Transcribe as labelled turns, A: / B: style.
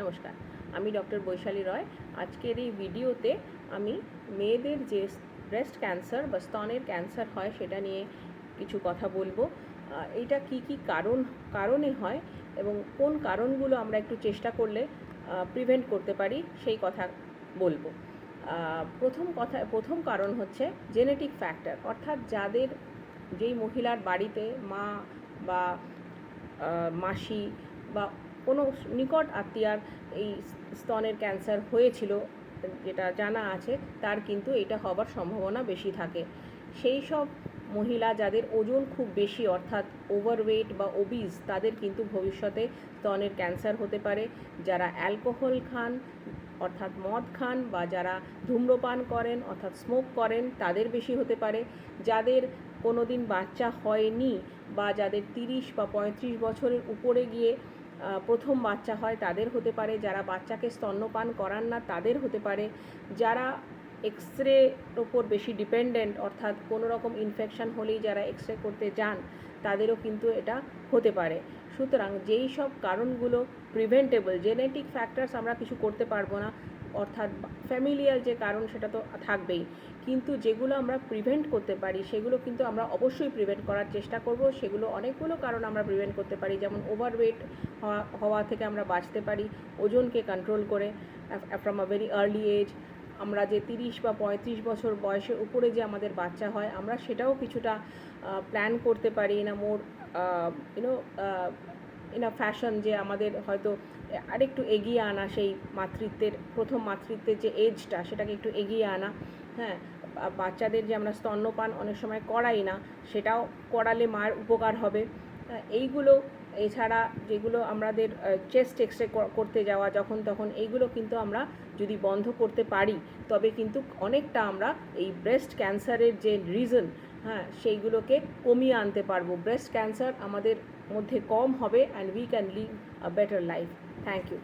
A: নমস্কার, আমি ডক্টর বৈশালী রয়। আজকের এই ভিডিওতে আমি মেয়েদের যে ব্রেস্ট ক্যান্সার বা স্তনের ক্যান্সার হয় সেটা নিয়ে কিছু কথা বলব। এটা কি কি কারণ, কারণে হয় এবং কোন কারণগুলো আমরা একটু চেষ্টা করলে প্রিভেন্ট করতে পারি সেই কথা বলব। প্রথম কথা, প্রথম কারণ হচ্ছে জেনেটিক ফ্যাক্টর অর্থাৎ যাদের যেই মহিলার বাড়িতে মা বা মাসি বা কোনো নিকট আত্মীয়ার এই স্তনের ক্যান্সার হয়েছিল, যেটা জানা আছে, তার কিন্তু এটা হবার সম্ভাবনা বেশি থাকে। সেই সব মহিলা যাদের ওজন খুব বেশি, অর্থাৎ ওভারওয়েট বা ওবিজ তাদের কিন্তু ভবিষ্যতে স্তনের ক্যান্সার হতে পারে। যারা অ্যালকোহল খান, অর্থাৎ মদ খান বা যারা ধূম্রপান করেন, অর্থাৎ স্মোক করেন, তাদের বেশি হতে পারে। যাদের কোনো দিন বাচ্চা হয়নি বা যাদের তিরিশ বা পঁয়ত্রিশ বছরের উপরে গিয়ে প্রথম বাচ্চা হয় তাদের হতে পারে, যারা বাচ্চাকে স্তন্যপান করান না তাদের হতে পারে, যারা এক্স রের ওপর বেশি ডিপেন্ডেন্ট অর্থাৎ কোনো রকম ইনফেকশান হলেই যারা এক্স রে করতে যান, তাদেরও কিন্তু এটা হতে পারে। সুতরাং যেই সব কারণগুলো প্রিভেন্টেবল জেনেটিক ফ্যাক্টরস আমরা কিছু করতে পারব না অর্থাৎ ফ্যামিলিয়ার যে কারণ সেটা তো থাকবেই। কিন্তু যেগুলো আমরা প্রিভেন্ট করতে পারি, সেগুলো কিন্তু আমরা অবশ্যই প্রিভেন্ট করার চেষ্টা করব। সেগুলো অনেকগুলো কারণ আমরা প্রিভেন্ট করতে পারি, যেমন ওভারওয়েট হওয়া থেকে আমরা বাঁচতে পারি, ওজনকে কন্ট্রোল করে from a very early age আমরা যে তিরিশ বা পঁয়ত্রিশ বছর বয়সের উপরে যে আমাদের বাচ্চা হয়, আমরা সেটাও কিছুটা প্ল্যান করতে পারি না more you know in a fashion যে আমাদের হয়তো আরেকটু এগিয়ে আনা সেই মাতৃত্বের প্রথম মাতৃত্বের যে এজটা সেটাকে একটু এগিয়ে আনা হ্যাঁ? বাচ্চাদের যে আমরা স্তন্যপান অনেক সময় করাই না সেটাও করালে মার উপকার হবে। হ্যাঁ, এইগুলো এছাড়া যেগুলো আমাদের চেস্ট এক্স রে করতে যাওয়া যখন তখন এইগুলো কিন্তু আমরা যদি বন্ধ করতে পারি তবে কিন্তু অনেকটা আমরা এই ব্রেস্ট ক্যান্সারের যে রিজন হ্যাঁ সেইগুলোকে কমিয়ে আনতে পারব। ব্রেস্ট ক্যান্সার আমাদের মধ্যে কম হবে and we can live a better life thank you